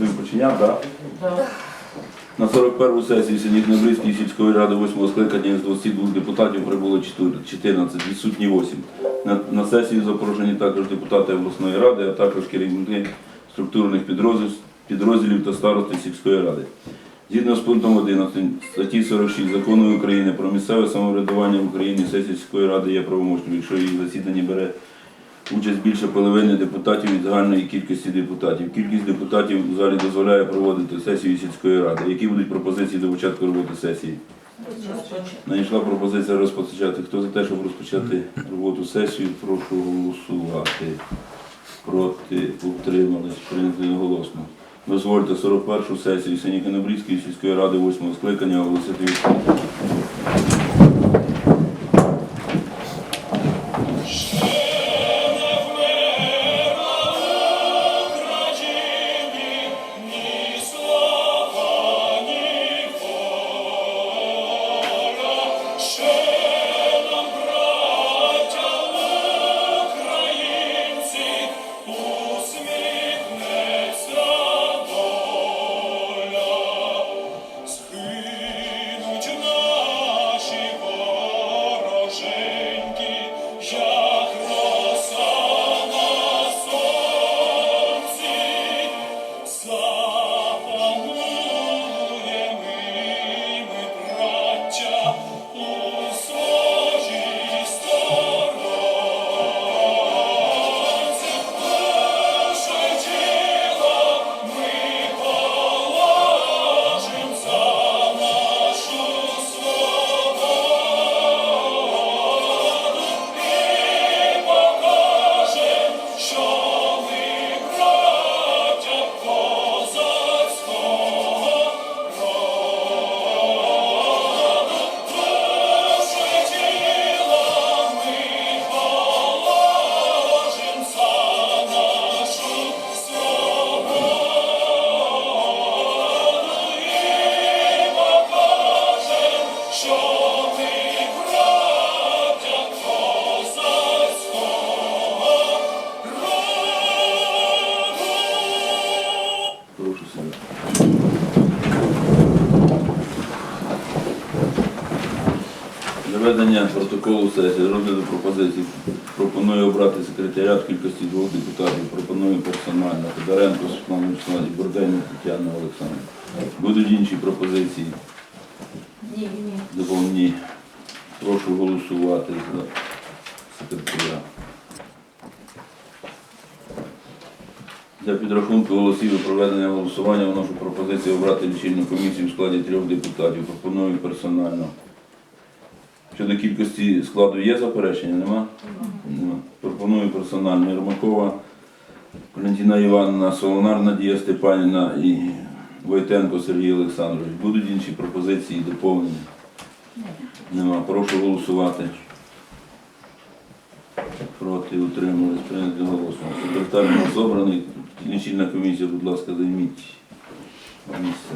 Він починяв, так? Да. На 41-у сесію Синітнебризької сільської ради 8 скликання з 22 депутатів прибуло 14, відсутні 8. На, на сесію запрошені також депутати обласної ради, а також керівники структурних підрозділів, підрозділів та старости сільської ради. Згідно з пунктом 11 статті 46 Закону України про місцеве самоврядування в Україні сесія сільської ради є правомочною, якщо її засідання бере участь більше половини депутатів від загальної кількості депутатів. Кількість депутатів у залі дозволяє проводити сесію сільської ради. Які будуть пропозиції до початку роботи сесії? Надійшла пропозиція розпочати. Хто за те, щоб розпочати роботу сесію, прошу голосувати. Проти утримались, прийнято голосно. Дозвольте 41-шу сесію Синіконобрізької сільської ради 8 скликання оголосити відкритою. Заведення протоколу сесії, розгляду пропозицій. Пропоную обрати секретаріат в кількості двох депутатів. Пропоную персонально. Тодоренко Світлана Вячеславівна, Бурдейна Тетяна Олександровна. Будуть інші пропозиції. Ні, ні. Доповні. Прошу голосувати за секретаря. Для підрахунку голосів і проведення голосування вношу пропозицію обрати лічильну комісію в складі трьох депутатів. Пропоную персонально. Щодо кількості складу є заперечення? Нема? Нема. Пропоную персонально Єрмакова, Валентина Івановна, Солонар Надія Степанівна і Войтенко Сергій Олександрович. Будуть інші пропозиції доповнення? Нема. Прошу голосувати. Проти утримались. Прийняти голосно. Секретар у нас. Лічильна комісія, будь ласка, займіть місце.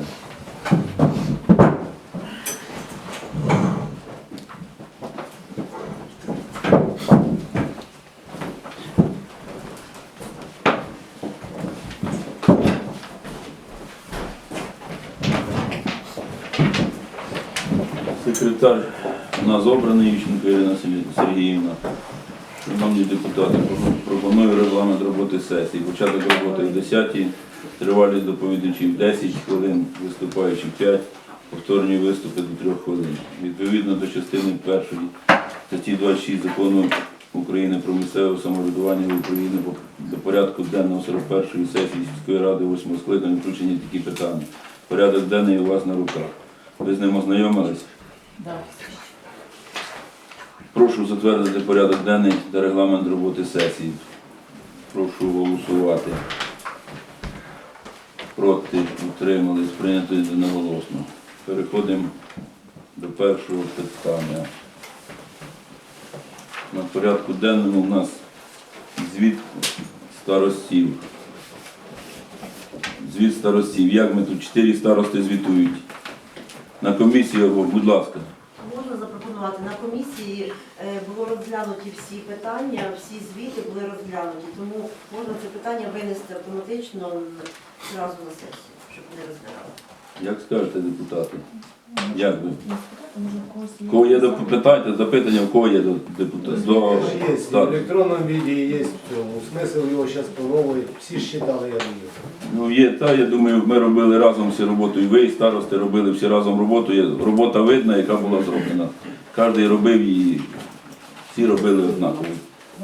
Секретар у нас обраний Ющенко Ірина Сергіївна. Шановні депутати, пропоную регламент роботи сесії. Початок роботи в 10 тривалість доповідачів 10 хвилин, виступаючи 5, повторні виступи до 3 хвилин. Відповідно до частини першої статті 26 закону України про місцеве самоврядування в Україні до порядку денного 41-ї сесії сільської ради 8 скликання включені такі питання. Порядок денний у вас на руках. Ви з ним ознайомились? Прошу затвердити порядок денний та регламент роботи сесії. Прошу голосувати. Проти, утримались, прийнято єдиноголосно. Переходимо до першого питання. На порядку денному у нас звіт старостів. Звіт старостів. Як ми тут чотири старости звітують? На комісію, будь ласка. Можна на комісії е, було розглянуті всі питання, всі звіти були розглянуті. Тому можна це питання винести автоматично зразу на сесію, щоб не розглядали. Як скажете, депутати? Як ви? Кого є до питання, запитання, в кого є до депутатів? До Есть, в Так. электронном виде есть все. Смысл его сейчас по новой, все считали, я думаю. Ну є та, я думаю, ми робили разом всі роботу, і ви, і старости робили всі разом роботу. Є робота видна, яка була зроблена. Кожен робив її, всі робили однаково.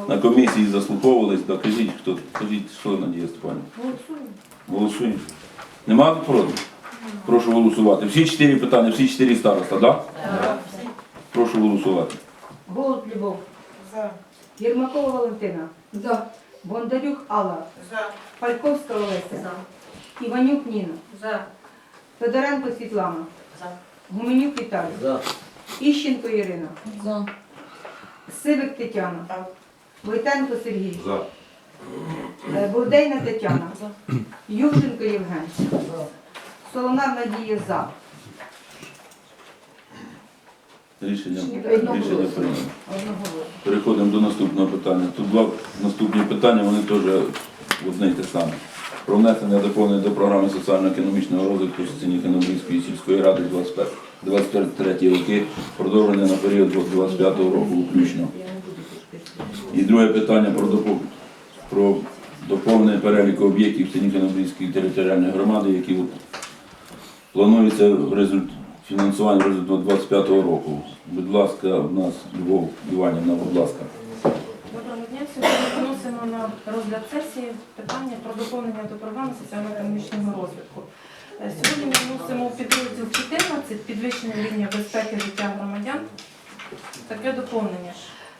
На комісії заслуховувались, так кажіть, хто кажіть, що Надія Степанівна. Голосуємо. Голосуємо. Нема проти? Прошу голосувати. Всі чотири питання, всі чотири староста, так? Да? Прошу голосувати. Голуб Любов. За. Єрмакова Валентина. За. Бондарюк Алла. За. Пальковська Олеся. За. Іванюк Ніна. За. Федоренко Світлана. За. Гуменюк Віталій. За. Іщенко Ірина. За. Сивик Тетяна. За. Войтенко Сергій. За. Е, Бурдейна Тетяна. Юрченко Євген. Солонар Надія за. Рішення, рішення прийнято. Переходимо до наступного питання. Тут два наступні питання, вони теж одне й те саме. Про внесення доповнень до програми соціально-економічного розвитку Синіканобрійської сільської ради 23 роки, продовження на період до 25 року включно. І друге питання про про доповнення переліку об'єктів Синіканобрійської територіальної громади, які плануються в результ... фінансування в результаті 25 року. Будь ласка, у нас Любов Іванівна, будь ласка. Доброго дня. Сьогодні виносимо на розгляд сесії питання про доповнення до програми соціально-економічного розвитку. Сьогодні ми вносимо підрозділ 14 підвищення рівня безпеки життя громадян. Таке доповнення.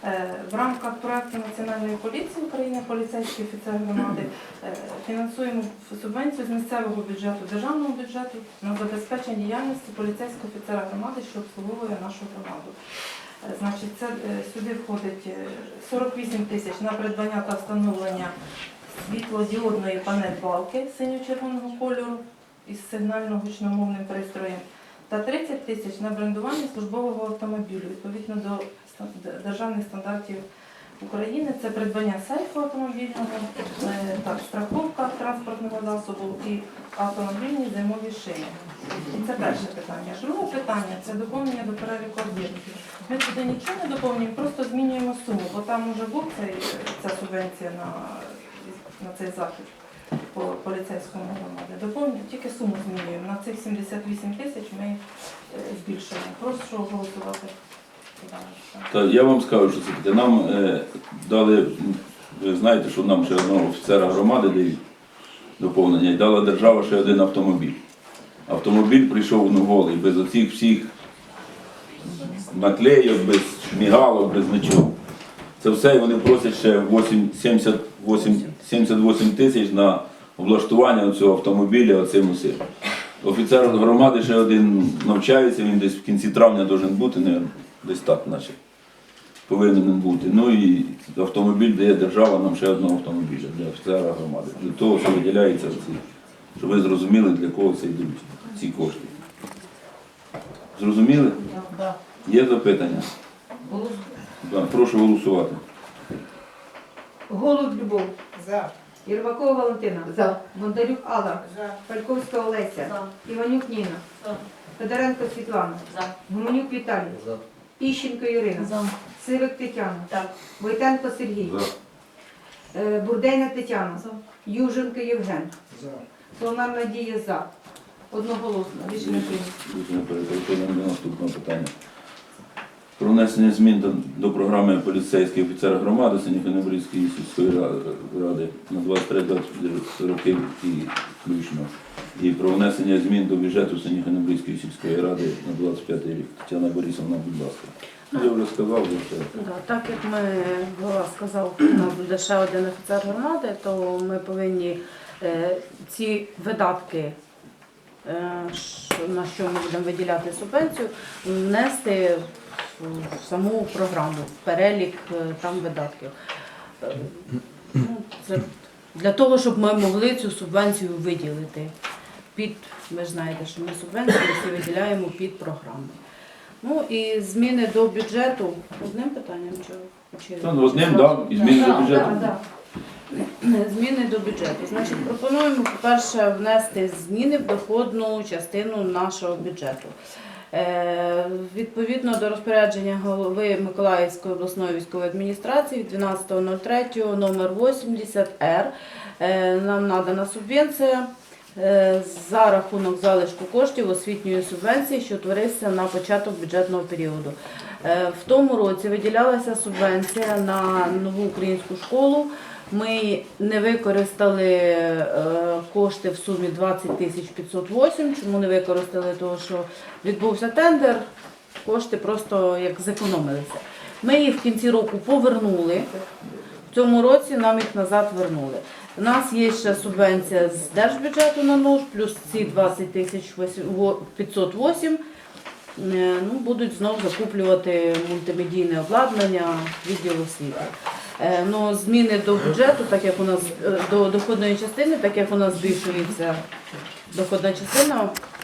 Е, В рамках проекту Національної поліції України поліцейський офіцер громади е, фінансуємо субвенцію з місцевого бюджету державного бюджету на забезпечення діяльності поліцейського офіцера громади, що обслуговує нашу громаду. Е, Значить, це сюди входить е, 48 тисяч на придбання та встановлення світлодіодної панель-балки синьо-червоного кольору із сигнально-гучномовним пристроєм та 30 тисяч на брендування службового автомобілю відповідно до державних стандартів України. Це придбання сейфу автомобільного, е, так, страховка транспортного засобу і автомобільні зимові шини. І це перше питання. Друге питання це доповнення до переліку об'єктів. Ми туди нічого не доповнюємо, просто змінюємо суму, бо там вже був цей, ця субвенція на, на цей захід по поліцейському громаді. Доповнюємо, тільки суму змінюємо. На цих 78 тисяч ми е, збільшуємо. Прошу голосувати. Та я вам скажу, що це. Нам е, дали, ви знаєте, що нам ще одного офіцера громади дають доповнення, і дала держава ще один автомобіль. Автомобіль прийшов ну, голий, без оцих всіх наклейок, без мігалок, без нічого. Це все і вони просять ще 8, 78, 78 тисяч на облаштування цього автомобіля оцим усім. Офіцер громади ще один навчається, він десь в кінці травня має бути, не, десь так, наче. Повинен бути. Ну і автомобіль дає держава нам ще одного автомобіля для офіцера громади. Для того, що виділяється ці, щоб ви зрозуміли, для кого це йдуть ці кошти. Зрозуміли? Є запитання? Да, прошу голосувати. Голуб Любов. За. Єрмакова Валентина. За. Бондарюк Алла. За. Пальковська Олеся. За. Іванюк Ніна. За. Федоренко Світлана. За. Гуменюк Віталій. За. Іщенко Ірина. За. Сивик Тетяна. Так. Войтенко Сергій. Е, Бурдейна Тетяна. За. Юженко Євген. За. Солонар Надія за. Одноголосно. Рішення прийнято. Рішення до наступного питання. Про внесення змін до, до програми поліцейський офіцер громади Синіконобрійської сільської ра- ради на 23 роки і включно. І про внесення змін до бюджету Синіконобрійської сільської ради на 25 рік. Тетяна Борисовна, будь ласка. Ну, Я вже сказав, вже все. Да, так як ми голова сказав, у нас буде ще один офіцер громади, то ми повинні е, ці видатки, е, на що ми будемо виділяти субвенцію, внести саму програму, перелік е, там видатків. Е, ну, Це для того, щоб ми могли цю субвенцію виділити. Під, ви ж знаєте, що ми субвенцію всі виділяємо під програму. Ну і зміни до бюджету одним питанням чи, чи Та, ну, Одним, да, і зміни до бюджету. так, так. Зміни до бюджету. Значить, пропонуємо, по-перше, внести зміни в доходну частину нашого бюджету. Е, відповідно до розпорядження голови Миколаївської обласної військової адміністрації від 12.03 номер 80 Р е, нам надана субвенція е, за рахунок залишку коштів освітньої субвенції, що твориться на початок бюджетного періоду. Е, В тому році виділялася субвенція на нову українську школу. Ми не використали е, кошти в сумі 20 тисяч 508. Чому не використали? Тому що відбувся тендер, кошти просто як зекономилися. Ми їх в кінці року повернули. В цьому році нам їх назад вернули. У нас є ще субвенція з держбюджету на нуж, плюс ці 20 тисяч 508. Е, Ну, будуть знову закуплювати мультимедійне обладнання відділу освіти. Е, Ну, зміни до бюджету, так як у нас е, до доходної частини, так як у нас збільшується доходна частина,